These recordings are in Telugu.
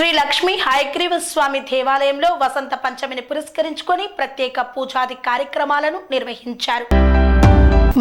శ్రీ లక్ష్మీ హయగ్రీవ స్వామి దేవాలయంలో వసంత పంచమిని పురస్కరించుకొని ప్రత్యేక పూజాది కార్యక్రమాలను నిర్వహించారు.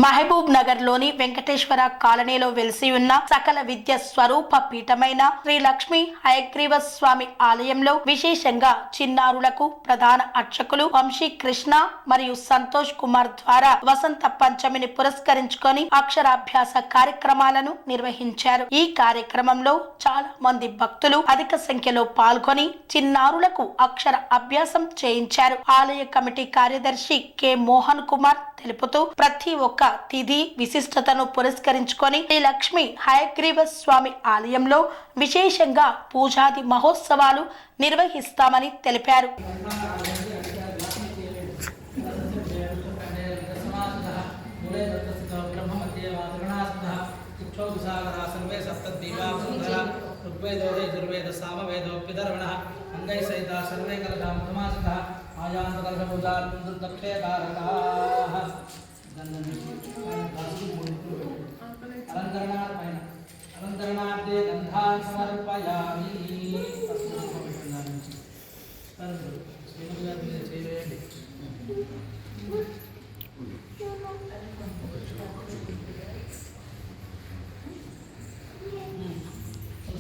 మహబూబ్ నగర్లోని వెంకటేశ్వర కాలనీలో వెలిసి ఉన్న సకల విద్య స్వరూప పీఠమైన శ్రీ లక్ష్మీ హయగ్రీవ స్వామి ఆలయంలో విశేషంగా చిన్నారులకు ప్రధాన అర్చకులు వంశీ కృష్ణ మరియు సంతోష్ కుమార్ ద్వారా వసంత పంచమిని పురస్కరించుకొని అక్షరాభ్యాస కార్యక్రమాలను నిర్వహించారు. ఈ కార్యక్రమంలో చాలా మంది భక్తులు అధిక సంఖ్యలో పాల్గొని చిన్నారులకు అక్షర అభ్యాసం చేయించారు. ఆలయ కమిటీ కార్యదర్శి కె మోహన్ కుమార్ తెలుపుతూ ప్రతి ఒక్క తిథి విశిష్టతను పురస్కరించుకొని శ్రీ లక్ష్మి హయగ్రీవ స్వామి ఆలయంలో విశేషంగా పూజాది మహోత్సవాలు నిర్వహిస్తామని తెలిపారు मूले दत्तस्थ ब्रह्ममध्ये वादगणास्तः इक्षोभिसागरः सर्वे सप्तद्वीपासुन्दरा ऋग्वेदो यजुर्वेद దాన్ని పెట్టి ఆయన కాసులు మూడింపులు పెట్టాడు అలంకరణాల పైన అలంకరణార్థే గంధాన్ సమర్పయామి దాని నుంచి చేయలేండి